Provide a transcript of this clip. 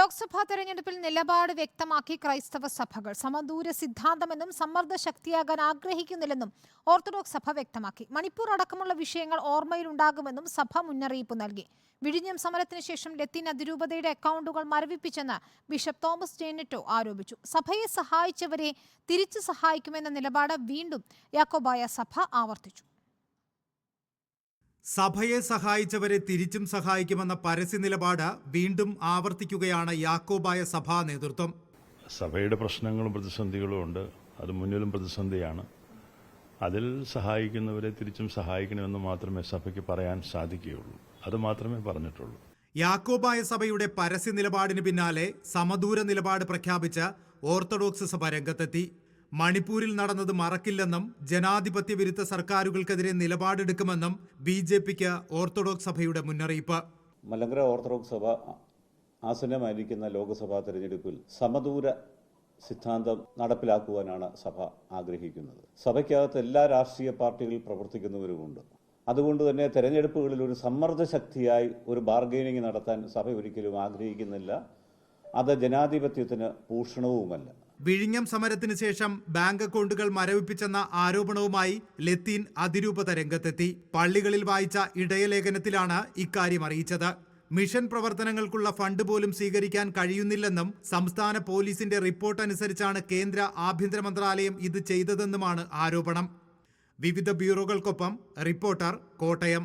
ലോക്സഭാ തെരഞ്ഞെടുപ്പിൽ നിലപാട് വ്യക്തമാക്കി ക്രൈസ്തവ സഭകൾ. സമദൂര സിദ്ധാന്തമെന്നും സമ്മർദ്ദ ശക്തിയാകാൻ ആഗ്രഹിക്കുന്നില്ലെന്നും ഓർത്തഡോക്സ് സഭ വ്യക്തമാക്കി. മണിപ്പൂർ അടക്കമുള്ള വിഷയങ്ങൾ ഓർമ്മയിലുണ്ടാകുമെന്നും സഭ മുന്നറിയിപ്പ് നൽകി. വിഴിഞ്ഞം സമരത്തിന് ശേഷം ലത്തീൻ അതിരൂപതയുടെ അക്കൗണ്ടുകൾ മരവിപ്പിച്ചെന്ന് ബിഷപ്പ് തോമസ് ജേനറ്റോ ആരോപിച്ചു. സഭയെ സഹായിച്ചവരെ തിരിച്ചു സഹായിക്കുമെന്ന നിലപാട് വീണ്ടും യാക്കോബായ സഭ ആവർത്തിച്ചു. സഭയെ സഹായിച്ചവരെ തിരിച്ചും സഹായിക്കുമെന്ന പരസ്യ നിലപാട് വീണ്ടും ആവർത്തിക്കുകയാണ് യാക്കോബായ സഭാ നേതൃത്വം. സഭയുടെ പ്രശ്നങ്ങളും പ്രതിസന്ധികളും ഉണ്ട്. അത് മുന്നിലും പ്രതിസന്ധിയാണ്. അതിൽ സഹായിക്കുന്നവരെ തിരിച്ചും സഹായിക്കണമെന്ന് മാത്രമേ സഭയ്ക്ക് പറയാൻ സാധിക്കുകയുള്ളൂ. അത് മാത്രമേ പറഞ്ഞിട്ടുള്ളൂ. യാക്കോബായ സഭയുടെ പരസ്യ നിലപാടിന് പിന്നാലെ സമദൂര നിലപാട് പ്രഖ്യാപിച്ച് ഓർത്തഡോക്സ് സഭ രംഗത്തെത്തി. മണിപ്പൂരിൽ നടന്നത് മറക്കില്ലെന്നും ജനാധിപത്യ വിരുദ്ധ സർക്കാരുകൾക്കെതിരെ നിലപാടെടുക്കുമെന്നും ബി ജെ പിക്ക് ഓർത്തഡോക്സ് സഭയുടെ മുന്നറിയിപ്പ്. മലങ്കര ഓർത്തഡോക്സ് സഭ ആസന്നമായിരിക്കുന്ന ലോക്സഭാ തെരഞ്ഞെടുപ്പിൽ സമദൂര സിദ്ധാന്തം നടപ്പിലാക്കുവാനാണ് സഭ ആഗ്രഹിക്കുന്നത്. സഭയ്ക്കകത്ത് എല്ലാ രാഷ്ട്രീയ പാർട്ടികളിൽ പ്രവർത്തിക്കുന്നവരുമുണ്ട്. അതുകൊണ്ട് തന്നെ തെരഞ്ഞെടുപ്പുകളിൽ ഒരു സമ്മർദ്ദ ശക്തിയായി ഒരു ബാർഗൈനിങ് നടത്താൻ സഭ ഒരിക്കലും ആഗ്രഹിക്കുന്നില്ല. അത് ജനാധിപത്യത്തിന് ഭൂഷണവുമല്ല വിഴിഞ്ഞം സമരത്തിന് ശേഷം ബാങ്ക് അക്കൗണ്ടുകൾ മരവിപ്പിച്ചെന്ന ആരോപണവുമായി ലത്തീൻ അതിരൂപത രംഗത്തെത്തി. പള്ളികളിൽ വായിച്ച ഇടയലേഖനത്തിലാണ് ഇക്കാര്യം അറിയിച്ചത്. മിഷൻ പ്രവർത്തനങ്ങൾക്കുള്ള ഫണ്ട് പോലും സ്വീകരിക്കാൻ കഴിയുന്നില്ലെന്നും സംസ്ഥാന പോലീസിന്റെ റിപ്പോർട്ട് അനുസരിച്ചാണ് കേന്ദ്ര ആഭ്യന്തര മന്ത്രാലയം ഇത് ചെയ്തതെന്നുമാണ് ആരോപണം. വിവിധ ബ്യൂറോകൾക്കൊപ്പം റിപ്പോർട്ടർ കോട്ടയം.